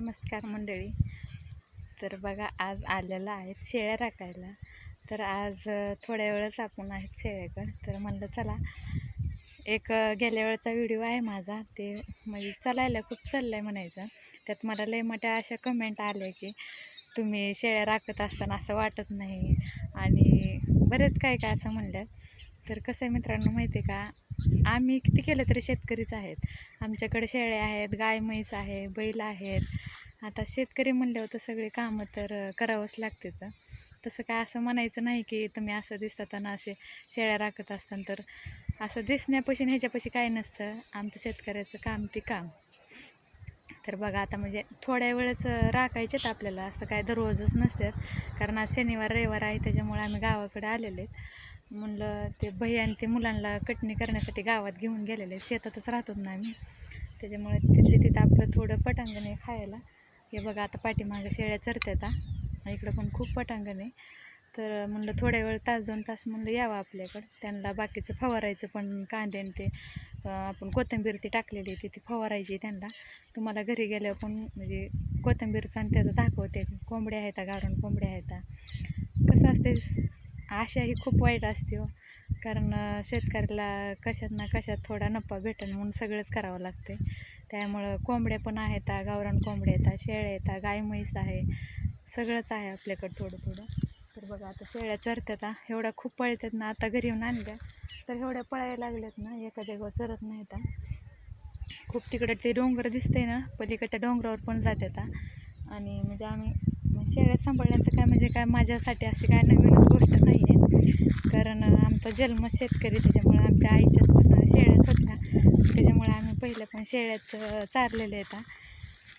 नमस्कार मंडळी. तर बघा आज आलेला आहेत शेळ्या राखायला. तर आज थोड्या वेळच आपण आहेत शेळ्याकडं. तर म्हणलं चला एक गेल्या वेळचा व्हिडिओ आहे माझा. ते म्हणजे चालायला खूप चाललं आहे म्हणायचं. त्यात मला लय मोठ्या अशा कमेंट आल्या की तुम्ही शेळ्या राखत असताना असं वाटत नाही. आणि बरेच काय काय असं म्हणलं तर कसं आहे मित्रांनो माहिती आहे का? आम्ही किती केलं तरी शेतकरीच आहेत. आमच्याकडे शेळ्या आहेत गाय म्हैस आहे बैल आहेत. आता शेतकरी म्हणल्यावर तर सगळे कामं तर करावंच लागते तर. तसं काय असं म्हणायचं नाही की तुम्ही असं दिसताना असे शेळ्या राखत असताना तर असं दिसण्यापाशी ह्याच्यापाशी काय नसतं. आमचं शेतकऱ्याचं काम ते काम. तर बघा आता म्हणजे थोड्या वेळच राखायचेत आपल्याला. असं काय दररोजच नसतात. कारण आज शनिवार रविवार आहे त्याच्यामुळे आम्ही गावाकडे आलेले आहेत. म्हणलं ते भैया आणि ते मुलांना कटणी करण्यासाठी गावात घेऊन गेलेले शेतातच राहतो ना आम्ही. त्याच्यामुळे तिथले तिथं आपलं थोडं पटांगण आहे खायला. हे बघा आता पाठीमागं शेळ्या चरतात इकडं पण खूप पटांगण आहे. तर म्हणलं थोड्या वेळ तास दोन तास म्हणलं यावं आपल्याकडं. त्यांना बाकीचं फवारायचं पण कांदे आणि ते आपण कोथिंबीर ती टाकलेली ती ती फवारायची त्यांना. तुम्हाला घरी गेल्यावर पण म्हणजे कोथिंबीरचं आणि त्याचं दाखवते. कोंबड्या आहेत गारून कोंबड्या आहेत कसं असते आशा ही खूप वाईट असते हो. कारण शेतकऱ्याला कशात ना कशात थोडा नफा भेटेल म्हणून सगळंच करावं लागते. त्यामुळं कोंबड्या पण आहेत गावरान कोंबड्या येतात शेळ्या येतात गाय म्हैस आहे. सगळंच आहे आपल्याकडं थोडं थोडं. तर बघा आता शेळ्या चरतात एवढ्या खूप पळतात ना आता घरी येऊन आणल्या. तर एवढ्या पळायला लागल्यात ना एका जागेवर चरत नाहीत हा. खूप तिकडं ते डोंगर दिसतंय ना पलीकडच्या डोंगरावर पण जातात हा. आणि म्हणजे आम्ही शेळ्या सांभाळण्याचं काय म्हणजे काय माझ्यासाठी अशी काय नवीन गोष्ट नाही. आमचा जन्म शेतकरी त्याच्यामुळे आमच्या आईच्यात पण शेळ्याच होत्या त्याच्यामुळे आम्ही पहिलं पण शेळ्याच चारलेले येतात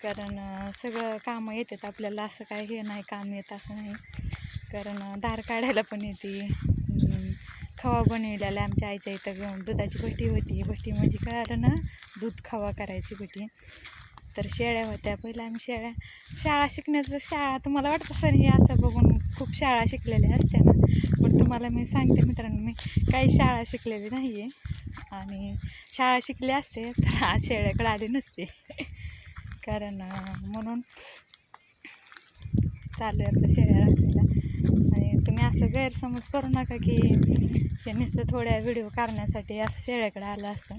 कारण सगळं कामं येतात आपल्याला असं काय हे नाही काम येत असं नाही. कारण दार काढायला पण येते. खवा बनविलेला आमच्या आईच्या इथं घेऊन दुधाची भटी होती. भटी म्हणजे कळालं ना दूध खवा करायची भटी तर शेळ्या होत्या. पहिल्या आम्ही शेळ्या शाळा शिकण्याचं शाळा तुम्हाला वाटत असं हे असं बघून खूप शाळा शिकलेल्या असत्या ना. पण तुम्हाला मी सांगते मित्रांनो मी काही शाळा शिकलेली नाही आहे आणि शाळा शिकली असते तर आज शेळ्याकडे आली नसते. कारण म्हणून चालू आहे आपल्या शेळ्या राखायला. आणि तुम्ही असं गैरसमज करू नका की ते नुसतं थोड्या व्हिडिओ करण्यासाठी असं शेळ्याकडे आलं असतं.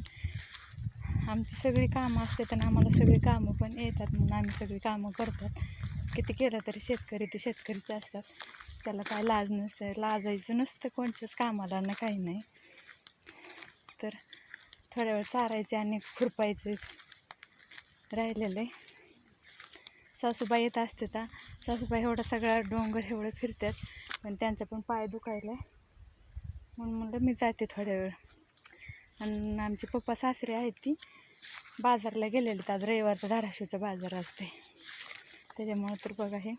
आमची सगळी कामं असतात आणि आम्हाला सगळी कामं पण येतात म्हणून आम्ही सगळी कामं करतात. किती केलं तरी शेतकरी ते शेतकरीचे असतात. त्याला काय लाज नसतं. लाजायचं नसतं कोणच्याच कामाला ना काही नाही. तर थोड्या वेळ चारायचे आणि खुरपायचे. राहिलेलं आहे. सासूबाई येत असते तर सासूबाई एवढा सगळा डोंगर एवढं फिरतात. पण त्यांचा पण पाय दुखायला आहे म्हणून म्हणलं मी जाते थोड्या वेळ. आणि आमचे पप्पा सासरे आहेत ती. बाजारला गेलेले आज रविवारचा धाराशिवचा बाजार असते त्याच्यामुळं तर बघा हे.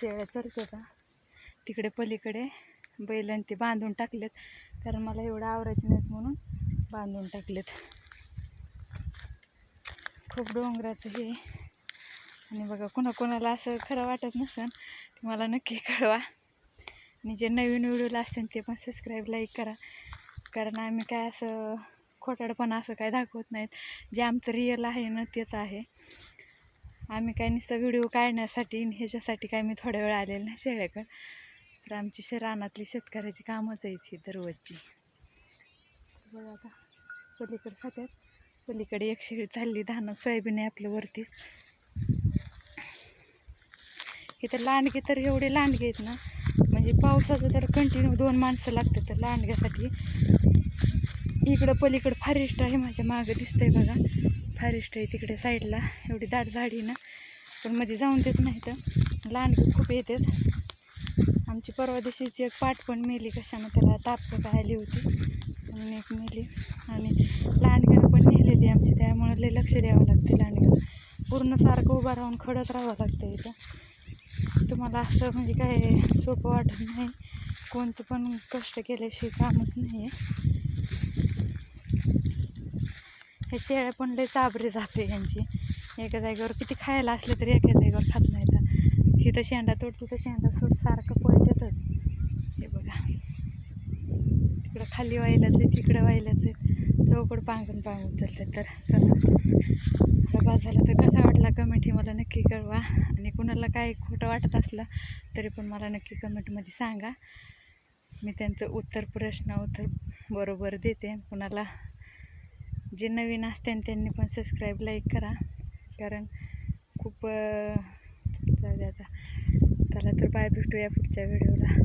शेळ्या चरते का तिकडे पलीकडे बैल आणि ते बांधून टाकलेत. कारण मला एवढं आवडायचं नाहीत म्हणून बांधून टाकलेत. खूप डोंगराचं हे. आणि बघा कोणाकोणाला असं खरं वाटत नसेल ते मला नक्की कळवा. आणि जे नवीन व्हिडिओला असतील ते पण सबस्क्राईब लाईक करा. कारण आम्ही काय असं खोटाडपणा असं काय दाखवत नाहीत. जे आमचं रिअल आहे ना तेच आहे. आम्ही काय नुसतं व्हिडिओ काढण्यासाठी ह्याच्यासाठी काय मी थोड्या वेळ आलेलं नाही शेळ्याकडं तर आमची शे रानातली शेतकऱ्याची कामच आहेत ही दररोजची. बघा आता पलीकडे खात्यात. पलीकडे एक शेळी चालली धानं सोयाबीन आहे आपल्या वरतीच इथं लांडगे तर एवढे लांडगे आहेत ना. म्हणजे पावसाचं तर कंटिन्यू दोन माणसं लागतात तर लांडग्यासाठी. इकडं पलीकडं फॉरेस्ट आहे माझ्या मागं दिसतंय बघा. फॉरेस्ट आहे तिकडे साईडला एवढी दाट झाडी ना. पण मध्ये जाऊन देत नाही तर लांडगे खूप येतात. आमची परवा दिवशीची एक पाठ पण मेली कशानं त्याला ताप आली होती. म्हणून एक मेली. आणि लांडग्यानं पण नेलेली आमची त्यामुळे लय लक्ष द्यावं लागते लांडग्याला पूर्ण सारखं उभं राहून खडत राहावं लागतं इथं. तुम्हाला असं म्हणजे काय सोपं वाटत नाही. कोणतं पण कष्ट केल्याशिवाय कामच नाही आहे हे शेळ्या पण लय चाबरे जाते यांची. एका जागेवर किती खायला असले तरी एका जागेवर खात नाही तर. इथं शेंडा तोड तिथं शेंडा सोड सारखं पळतातच हे बघा. तिकडं खाली व्हायलाच आहे तिकडं व्हायलाच आहे चौकड पांगून पांगून चालतात तर. चला. चला झालं तर कसा हे मला नक्की कळवा. आणि कुणाला काय खोटं वाटत असलं तरी पण मला नक्की कमेंटमध्ये सांगा. मी त्यांचं उत्तर प्रश्न उत्तर बरोबर देते. कुणाला जे नवीन असते त्यांनी पण सबस्क्राईब लाईक करा. कारण खूप जाऊ दे आता चला तर बाय भेटूया पुढच्या व्हिडिओला